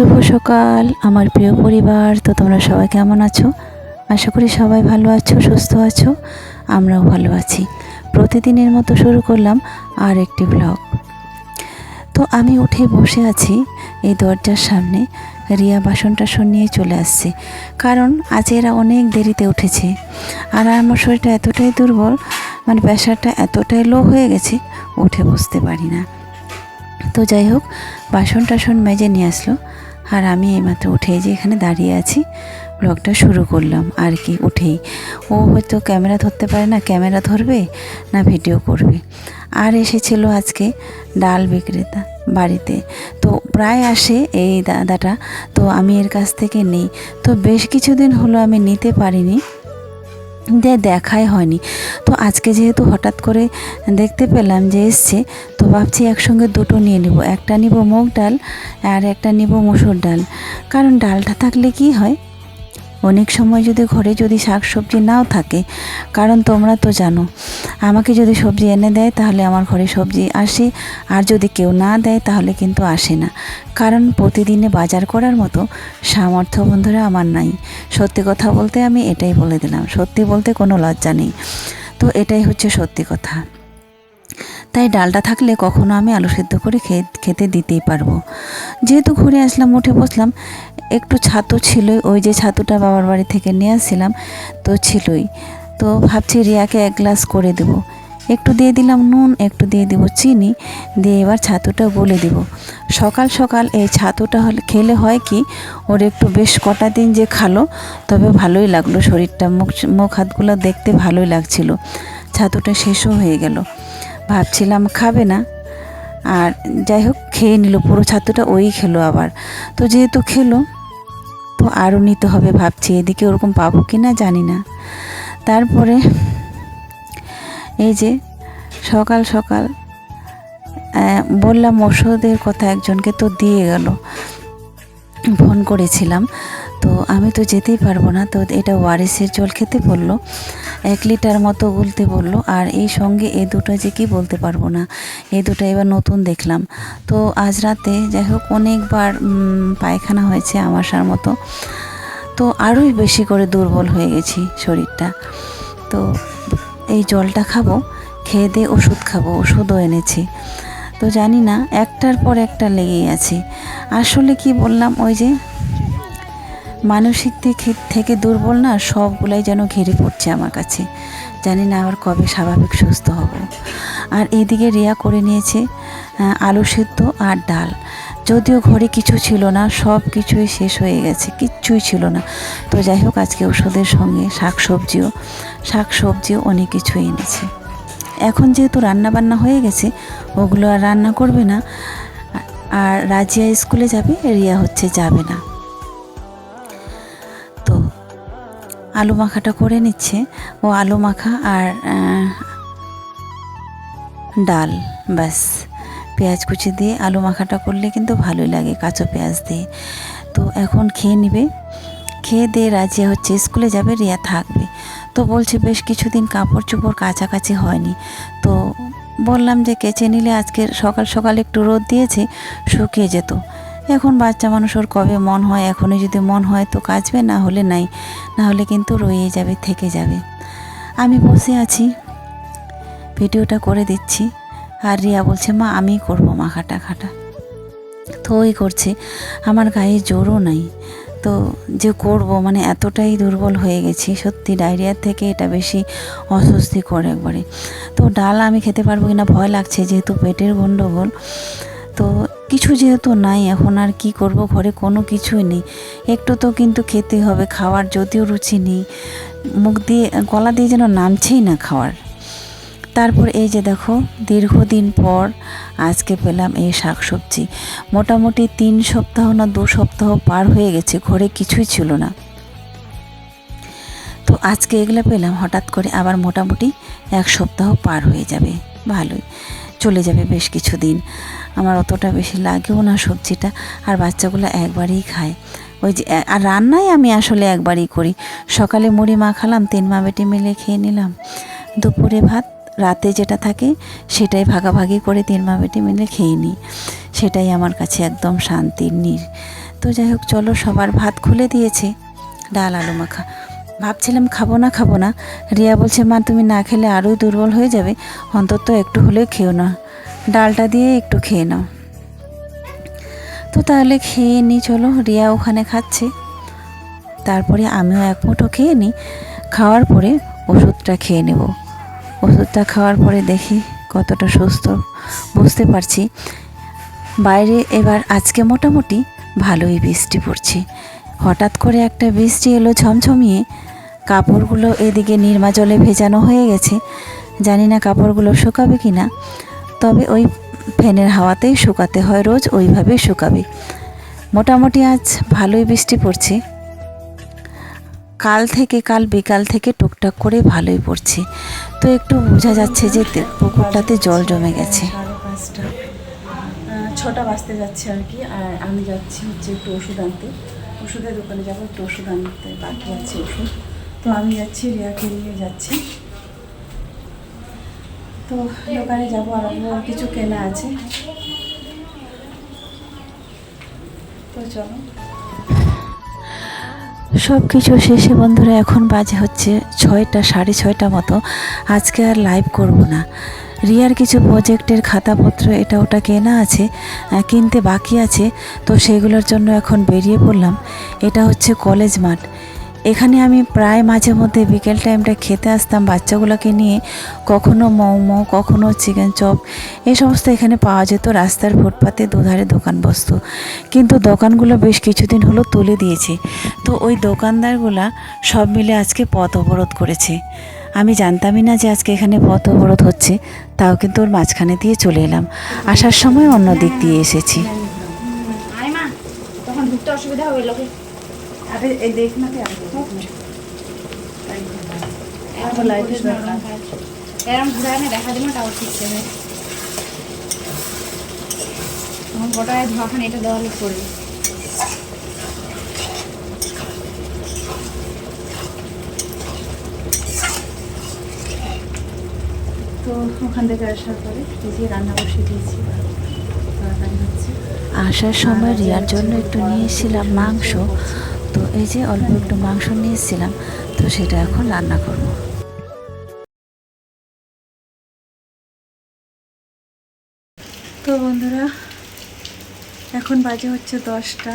শুভ সকাল, আমার প্রিয় পরিবার। তো তোমরা সবাই কেমন আছো? আশা করি সবাই ভালো আছো, সুস্থ আছো, আমরাও ভালো আছি। প্রতিদিনের মতো শুরু করলাম আর একটি ব্লগ তো আমি উঠে বসে আছি এই দরজার সামনে। রিয়া বাসন টাসন নিয়ে চলে আসছে। কারণ আজ এরা অনেক দেরিতে উঠেছে। আর আমার শরীরটা এতটাই দুর্বল মানে প্রেশারটা এতটাই লো হয়ে গেছে, উঠে বসতে পারি না। তো যাই হোক বাসন টাসন মেজে নিয়ে আসলো। আর আমি এইমাত্র উঠে যে এখানে দাঁড়িয়ে আছি ব্লগটা শুরু করলাম। আর কি, উঠেই। ও হয়তো ক্যামেরা ধরতে পারে না, ক্যামেরা ধরবে না ভিডিও করবে। আর এসেছিল আজকে ডাল বিক্রেতা বাড়িতে। তো প্রায় আসে এই দাদাটা তো আমি এর কাছ থেকে নেই। তো বেশ কিছুদিন হলো আমি নিতে পারিনি। দিয়ে দেখাই হয়নি। তো আজকে যেহেতু হঠাৎ করে দেখতে পেলাম যে এসছে, তো ভাবছি একসঙ্গে দুটো নিয়ে নিব। একটা নিব মুগ ডাল আর একটা নিব মুসুর ডাল। কারণ ডালটা থাকলে কি হয় অনেক সময় যদি ঘরে যদি শাক সবজি নাও থাকে, কারণ তোমরা তো জানো, আমাকে যদি সবজি এনে দেয় তাহলে আমার ঘরে সবজি আসে, আর যদি কেউ না দেয় তাহলে কিন্তু আসে না। কারণ প্রতিদিনে বাজার করার মতো সামর্থ্য বন্ধুরা আমার নাই। সত্যি কথা বলতে আমি এটাই বলে দিলাম, সত্যি বলতে কোনো লজ্জা নেই। তো এটাই হচ্ছে সত্যি কথা। তাই ডালটা থাকলে কখনো আমি আলু সেদ্ধ করে খেতে দিতেই পারব। যেহেতু ঘুরে আসলাম, উঠে বসলাম, একটু ছাতু ছিলই, ওই যে ছাতুটা বাবার বাড়ি থেকে নিয়ে আসছিলাম, তো ছিলই। তো ভাবছি রিয়াকে এক গ্লাস করে দেব। একটু দিয়ে দিলাম নুন, একটু দিয়ে দিব চিনি, দিয়ে এবার ছাতুটা গলে দিব। সকাল সকাল এই ছাতুটা হলে, খেলে হয় কি, ওর একটু বেশ কটা দিন যে খালো, তবে ভালোই লাগল শরীরটা, মুখ মুখ হাতগুলো দেখতে ভালোই লাগছিল। ছাতুটা শেষও হয়ে গেল। ভাবছিলাম খাবে না আর যাই হোক খেয়ে নিল পুরো ছাতুটা, ওই খেলো আবার। তো যেহেতু খেলো, তো আরও নিতে হবে ভাবছি, এদিকে ওরকম পাবো কি না জানি না। তারপরে এই যে সকাল সকাল বললাম ওষুধের কথা একজনকে, তো দিয়ে গেল। ফোন করেছিলাম। তো আমি তো যেতেই পারব না। তো এটা ওয়ারেসের জল খেতে বলল। এক লিটার মতো গুলতে বলল, আর এই সঙ্গে এই দুটো যে কি বলতে পারব না। এই দুটো এবার নতুন দেখলাম। তো আজ রাতে যাই হোক অনেকবার পায়খানা হয়েছে আমাশার মতো। তো আরোই বেশি করে দুর্বল হয়ে গেছি শরীরটা। তো এই জলটা খাব, খেয়ে দিয়ে ওষুধ খাব, ওষুধও এনেছি। তো জানি না, একটার পর একটা লেগেই আছে। আসলে কি বললাম, ওই যে মানসিক দিক থেকে দুর্বল না, সবগুলাই যেন ঘিরে পড়ছে আমার কাছে। জানি না আবার কবে স্বাভাবিক সুস্থ হব। আর এদিকে রিয়া করে নিয়েছে আলু সেদ্ধ আর ডাল। যদিও ঘরে কিছু ছিল না সব কিছুই শেষ হয়ে গেছে, কিচ্ছুই ছিল না। তো যাই হোক, আজকে ওষুধের সঙ্গে শাক সবজিও শাক সবজিও অনেক কিছুই এনেছে। এখন যেহেতু রান্না বান্না হয়ে গেছে, ওগুলো আর রান্না করবে না, আর রাজিয়া স্কুলে যাবে, রিয়া হচ্ছে যাবে না। আলু মাখাটা করে নিচ্ছে। ও আলু মাখা আর ডাল, ব্যাস। পেঁয়াজ কুচি দিয়ে আলু মাখাটা করলে কিন্তু ভালোই লাগে কাঁচো পেঁয়াজ দিয়ে। তো এখন খেয়ে নিবে। খেয়ে দিয়ে রাজিয়া হচ্ছে। স্কুলে যাবে, রিয়া থাকবে। তো বলছে, বেশ কিছুদিন কাপড় চোপড় কাছাকাছি হয়নি। তো বললাম যে, কেচে নিলে আজকে সকাল সকাল একটু রোদ দিয়েছে, শুকিয়ে যেত। এখন বাচ্চা মানুষ ওর কবে মন হয়, এখনই যদি মন হয় তো কাচবে, না হলে নাই, না হলে কিন্তু রয়ে যাবে, থেকে যাবে। আমি বসে আছি, ভিডিওটা করে দিচ্ছি। আর রিয়া বলছে, মা আমি করব মাখাটা খাটা তো ওই করছে, আমার গায়ে জোরও নাই। তো যে করব মানে এতটাই দুর্বল হয়ে গেছি, সত্যি ডায়রিয়ার থেকে এটা বেশি অস্বস্তিকর একবারে। তো ডাল আমি খেতে পারব কিনা ভয় লাগছে, যেহেতু পেটের গণ্ডগোল তো কিছু যেহেতু নাই, এখন আর কি করব? ঘরে কোনো কিছুই নেই। একটু তো কিন্তু খেতে হবে, খাওয়ার যদিও রুচি নেই। মুখ দিয়ে, গলা দিয়ে যেন নামছেই না খাওয়ার। তারপর এই যে দেখো, দীর্ঘদিন পর আজকে পেলাম এই শাক সবজি মোটামুটি তিন সপ্তাহ না দু সপ্তাহ পার হয়ে গেছে, ঘরে কিছুই ছিল না। তো আজকে এগুলো পেলাম, হঠাৎ করে আবার মোটামুটি এক সপ্তাহ পার হয়ে যাবে। ভালোই। চলে যাবে বেশ কিছুদিন। আমার অতটা বেশি লাগেও না সবজিটা, আর বাচ্চাগুলো একবারই খায়। ওই যে আর রান্নাই আমি আসলে একবারই করি। সকালে মুড়ি মাখালাম, তিন মা বেটি মিলে খেয়ে নিলাম। দুপুরে ভাত, রাতে যেটা থাকে সেটাই ভাগাভাগি করে তিন মা বেটি মিলে খেয়ে নিই। সেটাই আমার কাছে একদম শান্তির নির। তো যাই হোক, চলো সবার ভাত খুলে দিয়েছে। ডাল, আলু মাখা। ভাবছিলাম খাব না খাব না। রিয়া বলছে, মা, তুমি না খেলে আরোই দুর্বল হয়ে যাবে। অন্তত একটু হলেও খেও না। ডালটা দিয়ে একটু খেয়ে নাও। তো তাহলে খেয়ে নিই, চলো। রিয়া ওখানে খাচ্ছে। তারপরে আমিও এক মুঠো খেয়ে নিই। খাওয়ার পরে ওষুধটা খেয়ে নেব। ওষুধটা খাওয়ার পরে দেখি কতটা সুস্থ। বুঝতে পারছি। বাইরে এবার আজকে মোটামুটি ভালোই বৃষ্টি পড়ছে। হঠাৎ করে একটা বৃষ্টি এলো ঝমঝমিয়ে। কাপড়গুলো এদিকে নির্মা জলে ভেজানো হয়ে গেছে। জানি না কাপড়গুলো শুকাবে কি না। তবে ওই ফ্যানের হাওয়াতেই শুকাতে হয়, রোজ ওইভাবেই শুকাবে। মোটামুটি আজ ভালোই বৃষ্টি পড়ছে। কাল থেকে কাল বিকাল থেকে টুকটাক করে ভালোই পড়ছে। তো একটু বোঝা যাচ্ছে যে পুকুরটাতে জল জমে গেছে। ছটা বাজতে যাচ্ছে আর কি। আর আমি যাচ্ছি হচ্ছে একটু ওষুধ আনতে। ওষুধের দোকানে যাব, একটু ওষুধ আনতে বাকি আছে ওষুধ। তো আমি যাচ্ছি, রিয়াকে নিয়ে যাচ্ছি। তো দোকানে যাব, আর ওর কিছু কেনা আছে। তো চলো। সব কিছু শেষে বন্ধুরা, এখন বাজে হচ্ছে ছয়টা, সাড়ে ছয়টা মতো। আজকে আর লাইভ করব না। রিয়ার কিছু প্রজেক্টের খাতাপত্র, এটা ওটা কেনা আছে কিনতে বাকি আছে, তো সেগুলোর জন্য এখন বেরিয়ে পড়লাম। এটা হচ্ছে কলেজ মাঠ। এখানে আমি প্রায় মাঝে মধ্যে বিকেল টাইমটা খেতে আসতাম বাচ্চাগুলোকে নিয়ে। কখনো মোমো, কখনো চিকেন চপ এই সমস্ত এখানে পাওয়া যেত রাস্তার ফুটপাতে দুধারে দোকান বসতো কিন্তু দোকানগুলো বেশ কিছুদিন হলো তুলে দিয়েছে। তো ওই দোকানদারগুলা সব মিলে আজকে পথ অবরোধ করেছে। আমি জানতামই না যে আজকে এখানে পথ অবরোধ হচ্ছে, তাও কিন্তু ওর মাঝখানে দিয়ে চলে এলাম। আসার সময় অন্য দিক দিয়ে এসেছি। অসুবিধা আরে এই দেখ না, ঠিক হবে তখন গোটায় ধোয়াখানে এটা দেওয়ালে তো ওখান থেকে আসার পরে এই যে রান্না বসিয়ে দিয়েছি আসার সময় রিয়ার জন্য একটু নিয়েছিলাম মাংস। তো এই যে অল্প একটু মাংস নিয়েছিলাম, তো সেটা এখন রান্না করব। তো বন্ধুরা, এখন বাজে হচ্ছে দশটা,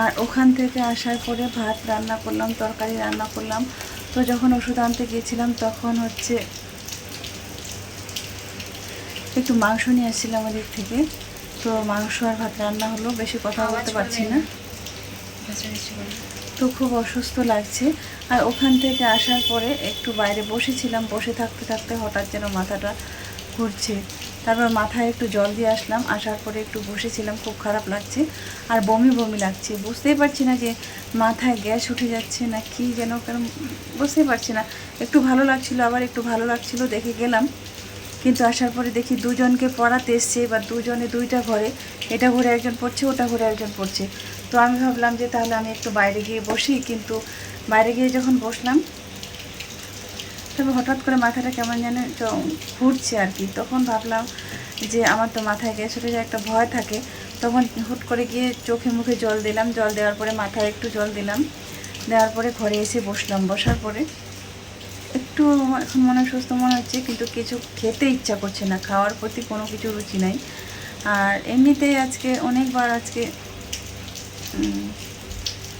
আর ওখান থেকে আসার পরে ভাত রান্না করলাম, তরকারি রান্না করলাম। তো যখন ওষুধ আনতে গিয়েছিলাম, তখন হচ্ছে একটু মাংস নিয়ে আসছিলাম ওদিক থেকে। তো মাংস আর ভাত রান্না হলো, বেশি কথা বলতে পারছি না। তো খুব অসুস্থ লাগছে। আর ওখান থেকে আসার পরে একটু বাইরে বসেছিলাম, বসে থাকতে থাকতে হঠাৎ যেন মাথাটা ঘুরছে। তারপর মাথায় একটু জল দিয়ে আসলাম, আসার পরে একটু বসেছিলাম, খুব খারাপ লাগছে। আর বমি বমি লাগছে। বুঝতেই পারছি না যে মাথায় গ্যাস উঠে যাচ্ছে না কি যেন কেন, বুঝতেই পারছি না। একটু ভালো লাগছিল, আবার একটু ভালো লাগছিল, দেখে গেলাম। কিন্তু আসার পরে দেখি দুজনকে পড়াতে এসছে, এবার দুজনে দুইটা ঘরে, এটা ঘরে একজন পড়ছে, ওটা ঘরে একজন পড়ছে। তো আমি ভাবলাম যে তাহলে আমি একটু বাইরে গিয়ে বসি, কিন্তু বাইরে গিয়ে যখন বসলাম, তবে হঠাৎ করে মাথাটা কেমন যেন ঘুরছে আর কি। তখন ভাবলাম যে আমার তো মাথায় গ্যাস উঠে যায় একটা ভয় থাকে, তখন হুট করে গিয়ে চোখে মুখে জল দিলাম, জল দেওয়ার পরে মাথায় একটু জল দিলাম, দেওয়ার পরে ঘরে এসে বসলাম। বসার পরে একটু এখন মনে সুস্থ মনে হচ্ছে, কিন্তু কিছু খেতে ইচ্ছা করছে না, খাওয়ার প্রতি কোনো কিছু রুচি নাই। আর এমনিতেই আজকে অনেকবার আজকে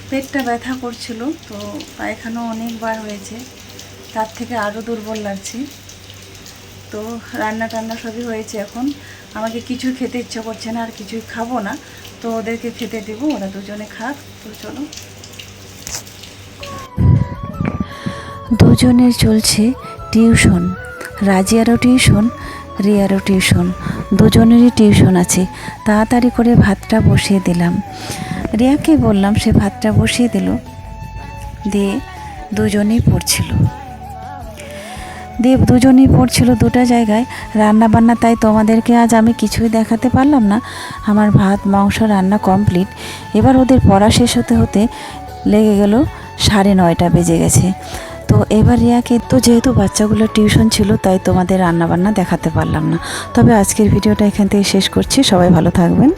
পেটটা ব্যথা করছিল, তো পায়খানাও অনেকবার হয়েছে, তার থেকে আরও দুর্বল লাগছে। তো রান্না টান্না সবই হয়েছে এখন। আমাকে কিছু খেতে ইচ্ছা করছে না, আর কিছুই খাব না, তো ওদেরকে খেতে দেবো, ওরা দুজনে খাক, তো চলো। দুজনের চলছে টিউশন। রাজিয়ারও টিউশন, রিয়ারও টিউশন। দুজনেরই টিউশন আছে। তাড়াতাড়ি করে ভাতটা বসিয়ে দিলাম। রিয়াকে বললাম, সে ভাতটা বসিয়ে দিল। দিয়ে দুজনেই পড়ছিল। দিয়ে দুজনেই পড়ছিল দুটো জায়গায়। রান্না বান্না তাই তোমাদেরকে আজ আমি কিছুই দেখাতে পারলাম না। আমার ভাত, মাংস রান্না কমপ্লিট। এবার ওদের পড়া শেষ হতে হতে লেগে গেল সাড়ে নয়টা বেজে গেছে। তো এবার রিয়াকে, তো যেহেতু বাচ্চাগুলোর টিউশন ছিল, তাই তোমাদের রান্নাবান্না দেখাতে পারলাম না। তবে আজকের ভিডিওটা এখান থেকে শেষ করছি। সবাই ভালো থাকবেন।